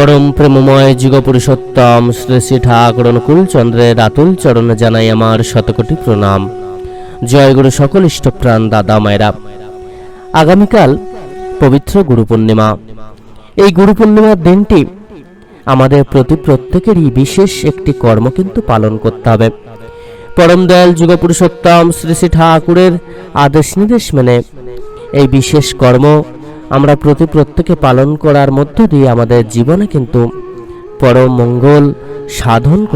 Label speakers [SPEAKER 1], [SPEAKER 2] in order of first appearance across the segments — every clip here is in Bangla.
[SPEAKER 1] পরম প্রেমময় যুগ পুরুষোত্তম শ্রী শ্রী ঠাকুর অনুকূল চন্দ্রের আতুল চরণে জানাই আমার শতকোটি প্রণাম। জয় গুরু সকল ইষ্টপ্রাণ দাদা মায়েরা। আগামীকাল পবিত্র গুরু পূর্ণিমা। এই গুরু পূর্ণিমার দিনটি আমাদের প্রতি প্রত্যেকেরই বিশেষ একটি কর্ম কিন্তু পালন করতে হবে। পরম দয়াল যুগ পুরুষোত্তম শ্রী শ্রী ঠাকুরের আদেশ নির্দেশ মেনে এই বিশেষ কর্ম আমরা প্রতি প্রত্যেকে পালন করার মধ্য দিয়ে আমাদের জীবনে কিন্তু পরম মঙ্গল সাধন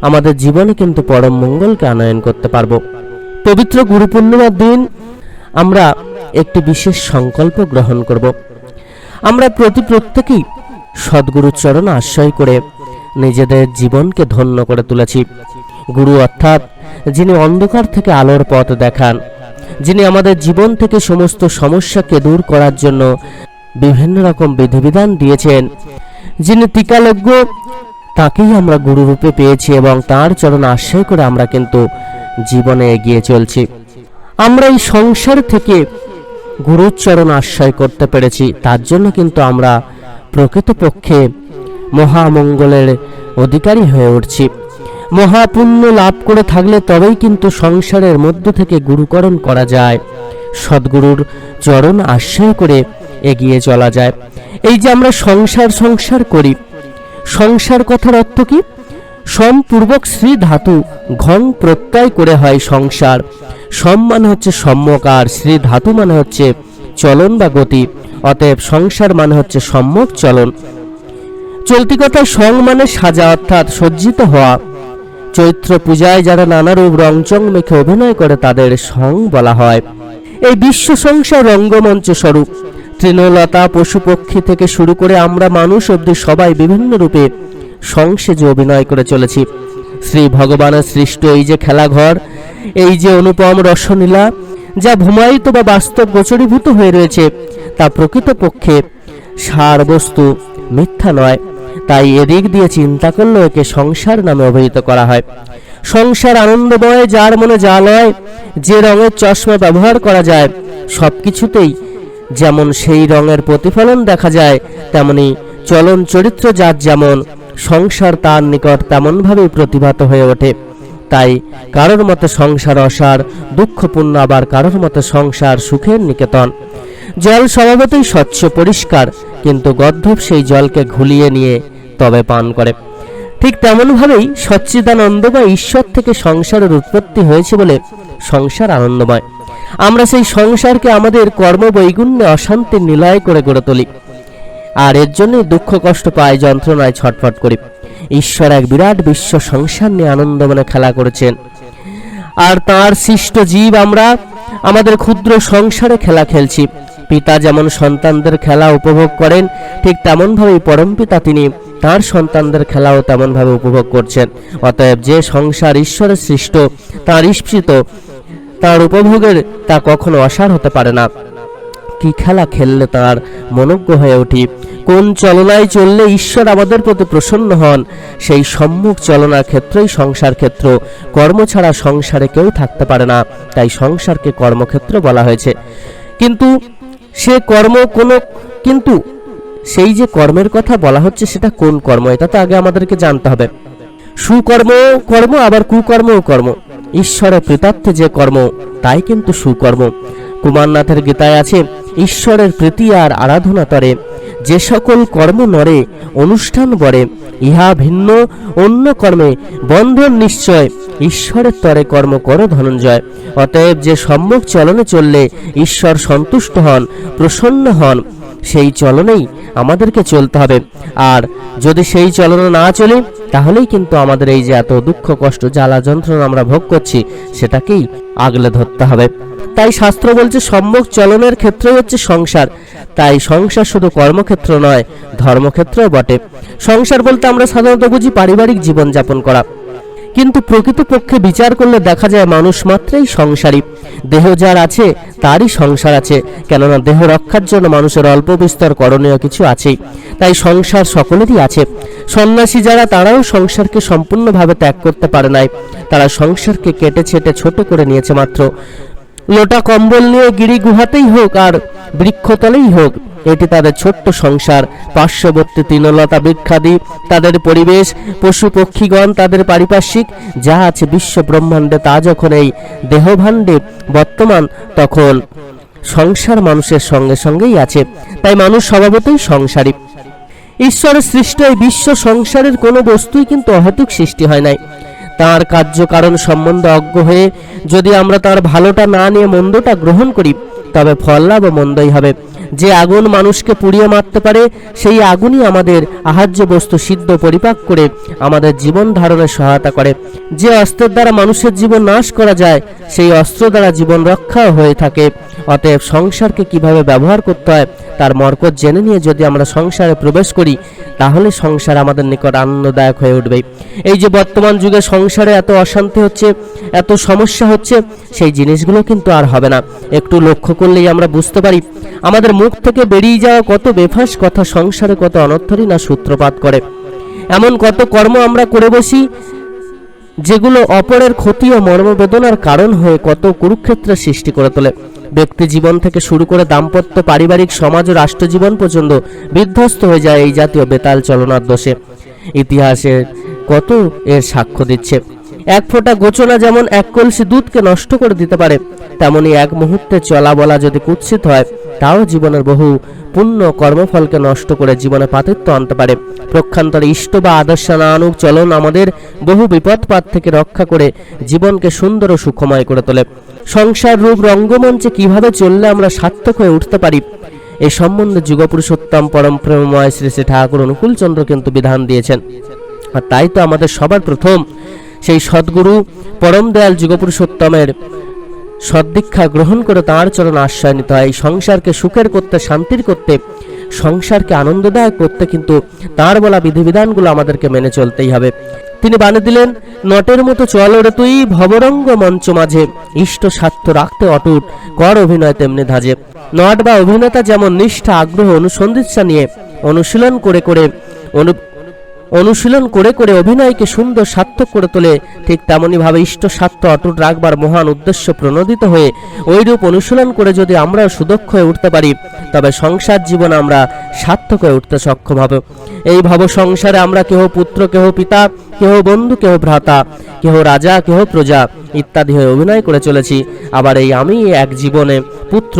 [SPEAKER 1] আমাদের জীবনে কিন্তু পরম মঙ্গলকে আনয়ন করতে পারব। পবিত্র গুরু পূর্ণিমার দিন আমরা একটি বিশেষ সংকল্প গ্রহণ করব। আমরা প্রতি প্রত্যেকেই সদ্গুরুর চরণ আশ্রয় করে নিজেদের জীবনকে ধন্য করে তুলেছি। গুরু অর্থাৎ যিনি অন্ধকার থেকে আলোর পথ দেখান যিনি আমাদের জীবন থেকে সমস্ত সমস্যাকে দূর করার জন্য বিভিন্ন রকম বিধিবিধান দিয়েছেন, যিনি টিকালজ্ঞ, তাকেই আমরা গুরুরূপে পেয়েছি এবং তার চরণ আশ্রয় করে আমরা কিন্তু জীবনে এগিয়ে চলছি। আমরা এই সংসার থেকে গুরুর চরণ আশ্রয় করতে পেরেছি, তার জন্য কিন্তু আমরা প্রকৃতপক্ষে মহামঙ্গলের অধিকারী হয়ে উঠছি। মহাপুণ্য লাভ করে থাকলে তবেই কিন্তু সংসারের মধ্য থেকে গুরুকরণ করা যায়। সদ্গুরুর চরণ আশ্রয় করে এগিয়ে চলা যায়। এই যে আমরা সংসার সংসার করি, সংসার কথার অর্থ কি? সম্পূর্বক শ্রী ধাতু ঘং প্রত্যয় করে হয় সংসার। সম মানে হচ্ছে সম্যক, আর শ্রী ধাতু মানে হচ্ছে চলন বা গতি। অতএব সংসার মানে হচ্ছে সম্যক চলন। চলতি কথা সং মানে সাজা, অর্থাৎ সজ্জিত হওয়া। চৈত্র পূজায় যারা নানারূপ রংচং মেখে অভিনয় করে তাদের সং বলা হয়। এই বিশ্ব সংসার রঙ্গমঞ্চ স্বরূপ। তৃণলতা পশু পক্ষী থেকে শুরু করে আমরা মানুষ অব্দি সবাই বিভিন্ন রূপে সংসেজে অভিনয় করে চলেছি। শ্রী ভগবানের সৃষ্ট এই যে খেলাঘর, এই যে অনুপম রসনীলা যা ভূমায়িত বা বাস্তব গোচরীভূত হয়ে রয়েছে, তা প্রকৃতপক্ষে সার বস্তু মিথ্যা নয়। তাই এদিক দিয়ে চিন্তা করলেও একে সংসার নামে অভিহিত করা হয়। সংসার আনন্দময়, যার মনে যা লয়, যে রঙের চশমা ব্যবহার করা যায় সব কিছুতেই যেমন সেই রঙের প্রতিফলন দেখা যায়, তেমনি চলন চরিত্র যার যেমন, সংসার তার নিকট তেমনভাবেই প্রতিভাত হয়ে ওঠে। তাই কারোর মতে সংসার অসার, দুঃখপূর্ণ, আবার কারোর মতে সংসার সুখের নিকেতন। জল স্বভাবতই স্বচ্ছ, পরিষ্কার কিন্তু গদ্ধব সেই জলকে ঘুলিয়ে নিয়ে তবে পান করে। ঠিক তেমনভাবেই সচ্চিদানন্দ বা ঈশ্বর থেকে সংসারের উৎপত্তি হয়েছে বলে সংসার আনন্দময়। আমরা সেই সংসারকে আমাদের কর্মবৈগুণ্যে অশান্তির নিলয় করে গড়ে তুলি। আর এর জন্যই দুঃখ কষ্ট পায়, যন্ত্রণায় ছটফট করি। ঈশ্বর এক বিরাট বিশ্ব সংসার নিয়ে আনন্দ মনে খেলা করেছেন। আর তার সৃষ্ট জীব আমরা আমাদের ক্ষুদ্র সংসারে খেলা খেলছি। পিতা যেমন সন্তানদের খেলা উপভোগ করেন, ঠিক তেমনভাবেই পরমপিতা তিনি তার সন্তানদের খেলাও তেমনভাবে উপভোগ করছেন। অতএব যে সংসার ঈশ্বরের সৃষ্ট, তাঁর ঈপ্সিত তার উপভোগের তা কখনো অসার হতে পারে না। কি খেলা খেললে তার মনজ্ঞ হয়ে উঠি কোন চলনায় চললে ঈশ্বর আমাদের প্রতি প্রসন্ন হন? সেই সম্মুখ চলনার ক্ষেত্রেই সংসার ক্ষেত্র। কর্ম ছাড়া সংসারে কেউ থাকতে পারে না, তাই সংসারকে কর্মক্ষেত্র বলা হয়েছে। কিন্তু সে কর্ম কোনো, কিন্তু সেই যে কর্মের কথা বলা হচ্ছে সেটা কোন কর্ম? এটা তো আগে আমাদেরকে জানতে হবে। সুকর্ম কর্ম, আবার কুকর্মও কর্ম। ঈশ্বরের প্রীতার্থে যে কর্ম, তাই কিন্তু সুকর্ম। কুমারনাথের গীতায় আছে ঈশ্বরের প্রীতি আর আরাধনা তরে। যে সকল কর্ম নরে, অনুষ্ঠান বরে, ইহা ভিন্ন, অন্য কর্মে বন্ধন নিশ্চয়, ঈশ্বরের তরে কর্ম করো ধনঞ্জয়। অতএব যে সম্মুখ চলনে চললে ঈশ্বর সন্তুষ্ট হন, প্রসন্ন হন, সেই চলনেই আমাদেরকে চলতে হবে। আর যদি সেই চলনে না চলি, তাহলেই কিন্তু আমাদের এই যে এত দুঃখ, কষ্ট, জ্বালা, যন্ত্রণা আমরা ভোগ করছি, সেটাকেই আগলে ধরতে হবে। তাই শাস্ত্র বলছে সম্মুখ চলনের ক্ষেত্রই হচ্ছে সংসার। তাই সংসার শুধু কর্মক্ষেত্র নয় ধর্মক্ষেত্রও বটে। সংসার বলতে আমরা সাধারণত বুঝি পারিবারিক জীবন যাপন করা। কিন্তু প্রকৃতপক্ষে বিচার করলে দেখা যায় মানুষ মাত্রই সংসারী। দেহ যার আছে, তারই সংসার আছে। কেননা দেহ রক্ষার জন্য মানুষের অল্প বিস্তর করণীয় কিছু আছেই। তাই সংসার সকলেরই আছে। সন্ন্যাসী যারা, তারাও সংসারকে সম্পূর্ণভাবে ত্যাগ করতে পারে নাই। তারা সংসারকে কেটে ছেটে ছোট করে নিয়েছে মাত্র। লোটা কম্বল নিয়ে গিরি গুহাতেই হোক আর বৃক্ষতলেই হোক, এটি তাদের ছোট্ট সংসার। পার্শ্ববর্তী তৃণলতা বৃক্ষাদি, তাদের পরিবেশ, পশু পক্ষীগণ, তাদের পারিপার্শ্বিক, যা আছে বিশ্ব ব্রহ্মাণ্ডে তা যখন এই দেহভাণ্ডে বর্তমান, তখন সংসার মানুষের সঙ্গে সঙ্গেই আছে। তাই মানুষ স্বভাবতই সংসারী। ঈশ্বরের সৃষ্ট এই বিশ্ব সংসারের কোনো বস্তুই কিন্তু অহেতুক সৃষ্টি হয় নাই। তার কার্যকারণ সম্বন্ধে অজ্ঞ হয়ে যদি আমরা তার ভালোটা না নিয়ে মন্দটা গ্রহণ করি, তবে ফল লাভ মন্দই হবে। যে আগুন মানুষকে পুড়িয়ে মারতে পারে, সেই আগুনই আমাদের আহার্য বস্তু সিদ্ধ পরিপাক করে আমাদের জীবন ধারণে সহায়তা করে। যে অস্ত্রের দ্বারা মানুষের জীবন নাশ করা যায়, সেই অস্ত্র দ্বারা জীবন রক্ষা হয়ে থাকে। অতএব সংসারকে কীভাবে ব্যবহার করতে হয়, তার মর্কত জেনে নিয়ে যদি আমরা সংসারে প্রবেশ করি, তাহলে সংসার আমাদের নিকট আনন্দদায়ক হয়ে উঠবে। এই যে বর্তমান যুগে সংসারে এত অশান্তি হচ্ছে, এত সমস্যা হচ্ছে, সেই জিনিসগুলো কিন্তু আর হবে না। একটু লক্ষ্য করলেই আমরা বুঝতে পারি, আমাদের মুখ থেকে বেরিয়ে যাওয়া কত বেফাস কথা সংসারে কত অনর্থরই না সূত্রপাত করে। এমন কত কর্ম আমরা করে বসি, যেগুলো অপরের ক্ষতি ও মর্মবেদনার কারণ হয়ে কত কুরুক্ষেত্রের সৃষ্টি করে তোলে। ব্যক্তি জীবন থেকে শুরু করে দাম্পত্য, পারিবারিক সমাজ ও রাষ্ট্রজীবন পর্যন্ত বিধ্বস্ত হয়ে যায় এই জাতীয় বেতাল চলনার দোষে। ইতিহাসের কত এর সাক্ষ্য দিচ্ছে। এক ফোঁটা গোচনা যেমন এক কলসি দুধকে নষ্ট করে দিতে পারে, তেমনি এক মুহূর্তে চলা বলা যদি কুৎসিত হয়, তাও জীবনের বহু পুণ্য কর্মফলকে নষ্ট করে জীবনে পাতিত্ব আনতে পারে। প্রক্ষান্তরে ইষ্ট বা আদর্শ আনুক চলন আমাদের বহু বিপদপাত থেকে রক্ষা করে জীবনকে সুন্দর ও সুখময় করে তোলে। সংসার রূপ রঙ্গমঞ্চে কীভাবে চললে আমরা সার্থক হয়ে উঠতে পারি? এই সম্বন্ধে যুগপুরুষোত্তম পরম প্রেমময় শ্রী শ্রী ঠাকুর অনুকূলচন্দ্র কিন্তু বিধান দিয়েছেন। আর তাই তো আমাদের সবার প্রথম সেই সদ্গুরু পরম দয়াল যুগপুরুষোত্তমের সদ্দীক্ষা গ্রহণ করে তাঁর চরণ আশ্রয় নিতে হয় সংসারকে সুখের করতে, শান্তির করতে, সংসারকে আনন্দদায়ক করতে কিন্তু তার বলা বিধিবিধানগুলো আমাদেরকে মেনে চলতেই হবে। তিনি বানিয়ে দিলেন, নটের মতো চল রে তুই, ভবরঙ্গ মঞ্চ মাঝে। ইষ্ট স্বার্থ রাখতে অটুট, কর অভিনয় তেমনি ধাজে। নট বা অভিনেতা যেমন নিষ্ঠা, আগ্রহ, অনুসন্ধিৎসা নিয়ে অনুশীলন করে করে অনু অনুশীলন করে করে অভিনয়কে সুন্দর সার্থক করে তোলে, ঠিক তেমনইভাবে ইষ্ট স্বার্থ অটুট রাখবার মহান উদ্দেশ্য প্রণোদিত হয়ে ওইরূপ অনুশীলন করে যদি আমরা সুদক্ষ হয়ে উঠতে পারি, তবে সংসার জীবন আমরা সার্থক হয়ে উঠতে সক্ষম হব। এই ভাব সংসারে আমরা কেহ পুত্র, কেহ পিতা, কেহ বন্ধু, কেহ ভ্রাতা, কেহ রাজা, কেহ প্রজা ইত্যাদি হয়ে অভিনয় করে চলেছি। আবার এই আমি এক জীবনে পুত্র,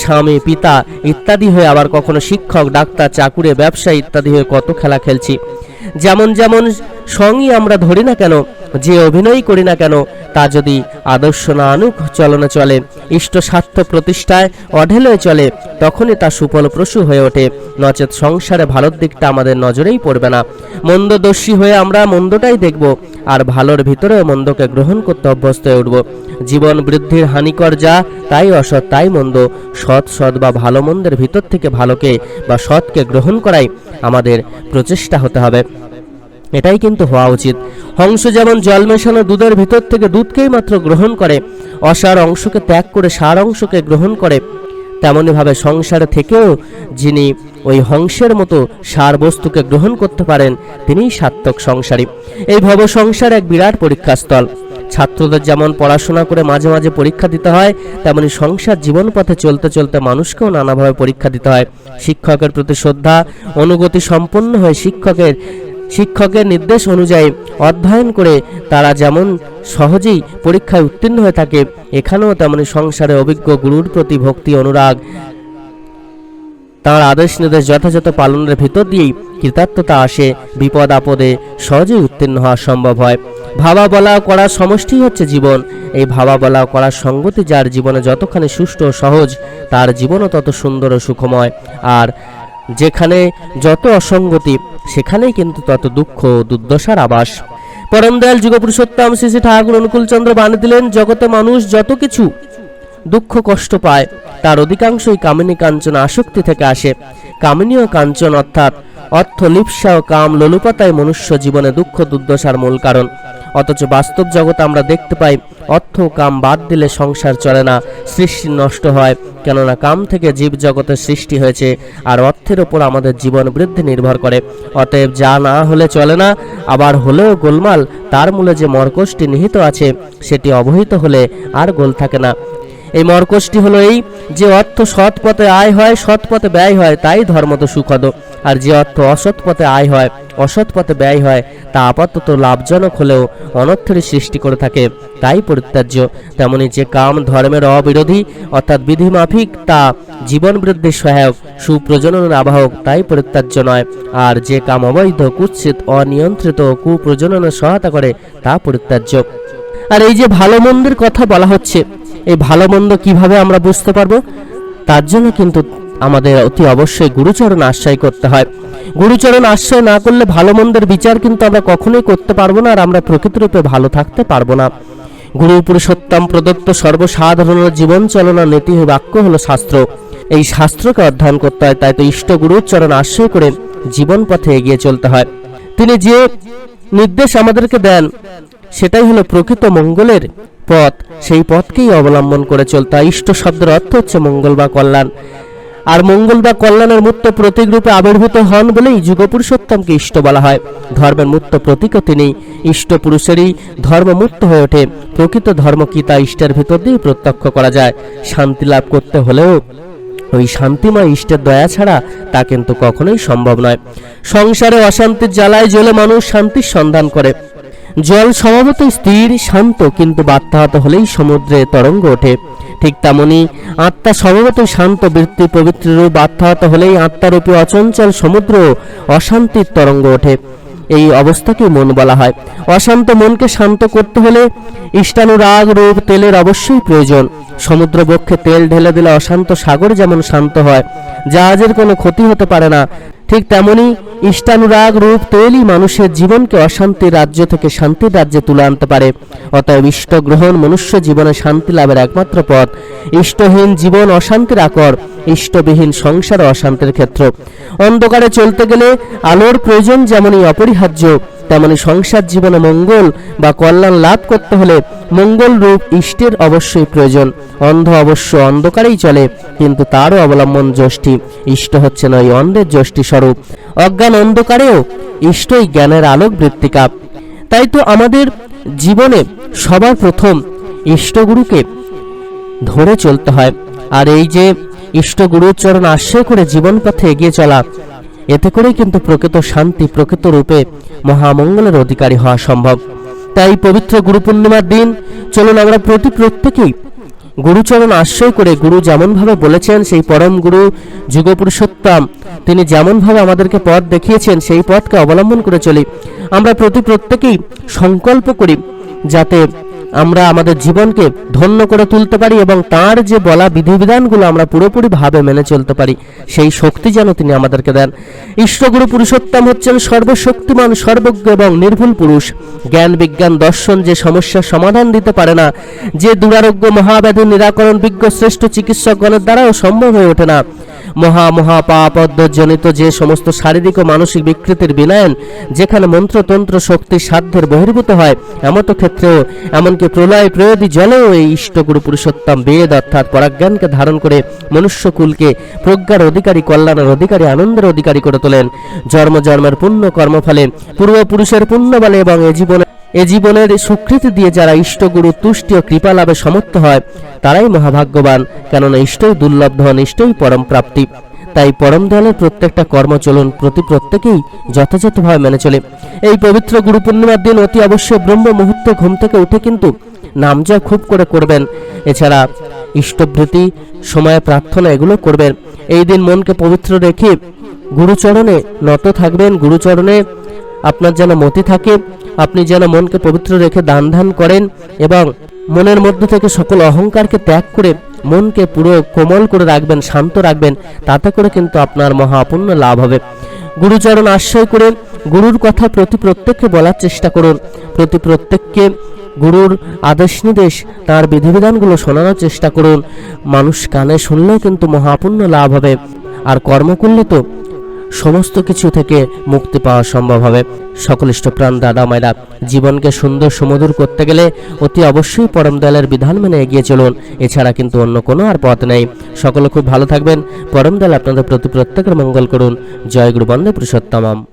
[SPEAKER 1] স্বামী, পিতা ইত্যাদি হয়ে আবার কখনো শিক্ষক, ডাক্তার, চাকুরে, ব্যবসায়ী ইত্যাদি হয়ে কত খেলা খেলছি। যেমন যেমন সঙ্গই আমরা ধরি না কেন? যে অভিনয় করি না কেন, তা যদি আদর্শ না আনুক চলনে চলে, ইষ্ট স্বার্থ প্রতিষ্ঠায় অঢেলে চলে, তখনই তা সুফলপ্রসূ হয়ে ওঠে। নচেত সংসারে ভালোর দিকটা আমাদের নজরেই পড়বে না। মন্দদর্শী হয়ে আমরা মন্দটাই দেখব, আর ভালোর ভিতরে মন্দকে গ্রহণ করতে অভ্যস্ত হয়ে উঠব। জীবন বৃদ্ধির হানিকর যা, তাই অসৎ, তাই মন্দ। সৎ সৎ বা ভালো মন্দের ভিতর থেকে ভালোকে বা সৎকে গ্রহণ করাই আমাদের প্রচেষ্টা হতে হবে। এটাই কিন্তু হওয়া উচিত। হংস যেমন জল মেশানো দুধের ভিতর থেকে দুধকেই মাত্র গ্রহণ করে, অসার অংশকে ত্যাগ করে সার অংশকে গ্রহণ করে, তেমনইভাবে সংসারে থেকেও যিনি ওই হংসের মতো সার বস্তুকে গ্রহণ করতে পারেন, তিনিই সার্থক সংসারী। এই ভব সংসার এক বিরাট পরীক্ষাস্থল। ছাত্রদের যেমন পড়াশোনা করে মাঝে মাঝে পরীক্ষা দিতে হয়, তেমনি সংসার জীবন পথে চলতে চলতে মানুষকেও নানাভাবে পরীক্ষা দিতে হয়। শিক্ষকের প্রতি শ্রদ্ধা, অনুগতি সম্পন্ন হয়ে শিক্ষকের শিক্ষকের নির্দেশ অনুযায়ী অধ্যয়ন করে তারা যেমন সহজেই পরীক্ষায় উত্তীর্ণ হয়ে থাকে, এখানেও তেমনি সংসারে অভিজ্ঞ গুরুর প্রতি ভক্তি, অনুরাগ, তাঁর আদেশ নির্দেশ যথাযথ পালনের ভিতর দিয়েই কৃতার্থতা আসে, বিপদ আপদে সহজেই উত্তীর্ণ হওয়া সম্ভব হয়। ভাবা বলা করার সমষ্টি হচ্ছে জীবন। এই ভাবা বলা করার সঙ্গতি যার জীবনে যতখানি সুষ্ঠু ও সহজ, তার জীবনও তত সুন্দর ও সুখময়। আর যেখানে যত অসঙ্গতি সেখানেই কিন্তু তত দুঃখ, দুর্দশার আবাস। পরম দয়াল শ্রী শ্রী ঠাকুর অনুকূলচন্দ্র বানিয়ে দিলেন, জগতে মানুষ যত কিছু দুঃখ কষ্ট পায়। তার অধিকাংশই কামিনী কাঞ্চন আসক্তি থেকে আসে। কামিনী ও কাঞ্চন অর্থাৎ অর্থ লিপ্সা ও কাম লোলুপতায় মনুষ্য জীবনে দুঃখ দুর্দশার মূল কারণ। অথচ বাস্তব জগতে আমরা দেখতে পাই, অর্থ কাম বাদ দিলে সংসার চলে না, সৃষ্টি নষ্ট হয়। কেননা কাম থেকে জীব জগতের সৃষ্টি হয়েছে, আর অর্থের ওপর আমাদের জীবন বৃদ্ধি নির্ভর করে। অতএব যা না হলে চলে না, আবার হলেও গোলমাল, তার মূলে যে মর্কশটি নিহিত আছে, সেটি অবহিত হলে আর গোল থাকে না। এই মরকসটি হলো এই যে অর্থ সৎ পথে আয় হয়, সৎ পথে ব্যয় হয়, তাই ধর্ম তো সুখদ। আর যে অর্থ অসৎ পথে আয় হয়, অসৎ পথে ব্যয় হয়, তা আপাতত লাভজনক হলেও অনর্থের সৃষ্টি করে থাকে, তাই পরিত্যাজ্য। তেমনি যে কাম ধর্মের অবিরোধী, অর্থাৎ বিধিমাফিক, তা জীবন বৃদ্ধির সহায়ক, সুপ্রজননের আবাহক, তাই পরিত্যাজ্য নয়। আর যে কাম অবৈধ কুৎসিত অনিয়ন্ত্রিত কুপ্রজননের সহায়তা করে, তা পরিত্যাজ্য। আর এই যে ভালো মন্দির কথা বলা হচ্ছে এই ভালো মন্দ কীভাবে আমরা বুঝতে পারব? তার জন্য কিন্তু আমাদের অতি অবশ্যই গুরুচরণ আশ্রয় করতে হয়। গুরুচরণ আশ্রয় না করলে ভালো মন্দের বিচার কিন্তু আমরা কখনোই করতে পারব না আর আমরা প্রকৃতরূপে ভালো থাকতে পারব না। গুরু পুরুষোত্তম প্রদত্ত সর্বসাধারণ জীবন চলনা নীতি বাক্য হলো শাস্ত্র। এই শাস্ত্রকে অধ্যয়ন করতে হয়, তাই তো ইষ্ট গুরুর চরণ আশ্রয় করে জীবন পথে এগিয়ে চলতে হয়। তিনি যে নির্দেশ আমাদেরকে দেন, সেটাই হলো প্রকৃত মঙ্গলের পথ। সেই পথকেই অবলম্বন করে চলতে হয়। ইষ্ট শব্দের অর্থ হচ্ছে মঙ্গল বা কল্যাণ। আর মঙ্গল বা কল্যাণের মূর্ত প্রতীক রূপে আবির্ভূত হন বলেই যুগপুরুষোত্তমকে ইষ্ট বলা হয়। ধর্মের মূর্ত প্রতীকও তিনি। ইষ্ট পুরুষেরই ধর্মমূর্ত হয়ে ওঠে। প্রকৃত ধর্ম কি তা ইষ্টের ভিতর দিয়ে প্রত্যক্ষ করা যায়। শান্তি লাভ করতে হলেও ওই শান্তিময় ইষ্টের দয়া ছাড়া তা কিন্তু কখনোই সম্ভব নয়। সংসারে অশান্তির জ্বালায় জ্বলে মানুষ শান্তির সন্ধান করে। জল স্বভাবতই স্থির, শান্ত, কিন্তু বাত্যাহত হলেই সমুদ্রে তরঙ্গ ওঠে। ঠিক তেমনি আত্মা স্বভাবতই শান্ত, বৃত্তি পবিত্র রূপ বাত্যাহত হলেই আত্মারূপী অচঞ্চল সমুদ্র অশান্তির তরঙ্গ ওঠে। এই অবস্থাকে মন বলা হয়। অশান্ত মনকে শান্ত করতে হলে ইষ্টানুরাগ রূপ তেলের অবশ্যই প্রয়োজন। সমুদ্র বক্ষে তেল ঢেলে দিলে অশান্ত সাগর যেমন শান্ত হয়, জাহাজের কোনো ক্ষতি হতে পারে না। ঠিক তেমনি ইষ্টানুরাগ রূপ তেলই মানুষের জীবনকে অশান্তি রাজ্য থেকে শান্তির রাজ্যে তুলে আনতে পারে। অতএব ইষ্ট গ্রহণ মনুষ্য জীবনে শান্তি লাভের একমাত্র পথ। ইষ্টহীন জীবন অশান্তির আকর, ইষ্টবিহীন সংসার অশান্তির ক্ষেত্র। অন্ধকারে চলতে গেলে আলোর প্রয়োজন যেমনই অপরিহার্য তেমনি সংসার জীবনে মঙ্গল বা কল্যাণ লাভ করতে হলে মঙ্গল রূপ ইষ্টের অবশ্যই প্রয়োজন। অন্ধ অবশ্য অন্ধকারেই চলে, কিন্তু তারও অবলম্বন যষ্টি। ইষ্ট হচ্ছে নয় অন্ধের যষ্টি স্বরূপ। অজ্ঞান অন্ধকারেও ইষ্টই জ্ঞানের আলোক বৃত্তিকা। তাই তো আমাদের জীবনে সবার প্রথম ইষ্টগুরুকে ধরে চলতে হয়। আর এই যে ইষ্টগুরুর চরণ আশ্রয় করে জীবন পথে এগিয়ে চলা এতে করেই কিন্তু প্রকৃত শান্তি, প্রকৃত রূপে মহামঙ্গলের অধিকারী হওয়া সম্ভব। তাই পবিত্র গুরু পূর্ণিমার দিন, চলুন আমরা প্রতি প্রত্যেকেই গুরুচরণ আশ্রয় করে গুরু যেমনভাবে বলেছেন, সেই পরম গুরু যুগপুরুষোত্তম, তিনি যেমনভাবে আমাদেরকে পথ দেখিয়েছেন, সেই পথকে অবলম্বন করে চলি। আমরা প্রতি প্রত্যেকেই সংকল্প করি যাতে আমরা আমাদের জীবনকে ধন্য করে তুলতে পারি এবং তার যে বলা বিধিবিধানগুলো আমরা পুরোপুরিভাবে মেনে চলতে পারি, সেই শক্তি যেন তিনি আমাদেরকে দেন। ঈশ্বরগুরু পুরুষোত্তম হচ্ছেন সর্বশক্তিমান, সর্বজ্ঞ এবং নির্ভুল পুরুষ। জ্ঞান, বিজ্ঞান, দর্শন যে সমস্যার সমাধান দিতে পারে না, যে দুরারোগ্য মহাব্যাধি নিরাকরণ বিজ্ঞ শ্রেষ্ঠ চিকিৎসকগণের দ্বারাও সম্ভব হয়ে ওঠে না। মহা মহা জনিত যে সমস্ত শারীরিক ও মানসিক বিকৃতির বিনায়ন, যেখানে মন্ত্রতন্ত্র শক্তি, সাধ্যের বহির্ভূত হয়, এমত ক্ষেত্রেও, এমনকি প্রলয় প্রয়োদি জলেও এই ইষ্টগুরু পুরুষোত্তম বেদ অর্থাৎ পরাজ্ঞানকে ধারণ করে মনুষ্যকুলকে প্রজ্ঞার অধিকারী, কল্যাণের অধিকারী, আনন্দের অধিকারী করে তোলেন। জন্ম, জন্মের পুণ্য কর্মফলে, পূর্বপুরুষের পুণ্য বলে এবং এ জীবনে এ জীবনের স্বীকৃতি দিয়ে যারা ইষ্টগুরু তুষ্টি ও কৃপা লাভে সমর্থ হয়, তারাই মহাভাগ্যবান। কেননা ইষ্টই দুর্লভ ধন, ইষ্টই পরম প্রাপ্তি। তাই পরম দয়ালের প্রত্যেকটা কর্মচলন প্রতি প্রত্যেকেই যথাযথভাবে মেনে চলে। এই পবিত্র গুরু পূর্ণিমার দিন অতি অবশ্যই ব্রহ্ম মুহূর্তে ঘুম থেকে উঠে কিন্তু নাম জয় খুব করে করবেন। এছাড়া ইষ্টভৃতি, সময়ে প্রার্থনা এগুলো করবেন। এই দিন মনকে পবিত্র রেখে গুরুচরণে নত থাকবেন। গুরুচরণে আপনার যেন মতি থাকে, আপনি যেন মনকে পবিত্র রেখে দান ধান করেন এবং মনের মধ্য থেকে সকল অহংকারকে ত্যাগ করে মনকে পুরো কোমল করে রাখবেন, শান্ত রাখবেন, তাতে করে কিন্তু আপনার মহাপুণ্য লাভ হবে। গুরুচরণ আশ্রয় করে গুরুর কথা প্রতি প্রত্যেককে বলার চেষ্টা করুন। প্রতি প্রত্যেককে গুরুর আদেশ নির্দেশ, তার বিধিবিধানগুলো শোনানোর চেষ্টা করুন। মানুষ কানে শুনলেও কিন্তু মহাপুণ্য লাভ হবে। আর কর্ম করলে তো সমস্ত কিছু থেকে মুক্তি পাওয়া সম্ভব হবে। সকলিষ্ট প্রাণ দাদা মায়েরা, জীবনকে সুন্দর সুমধুর করতে গেলে অতি অবশ্যই পরম দয়ালের বিধান মেনে এগিয়ে চলুন। এছাড়া কিন্তু অন্য কোনো আর পথ নেই। সকলে খুব ভালো থাকবেন। পরম দয়াল আপনাদের প্রতি প্রত্যেকের মঙ্গল করুন। জয় গুরু বন্দে পুরুষোত্তমাম।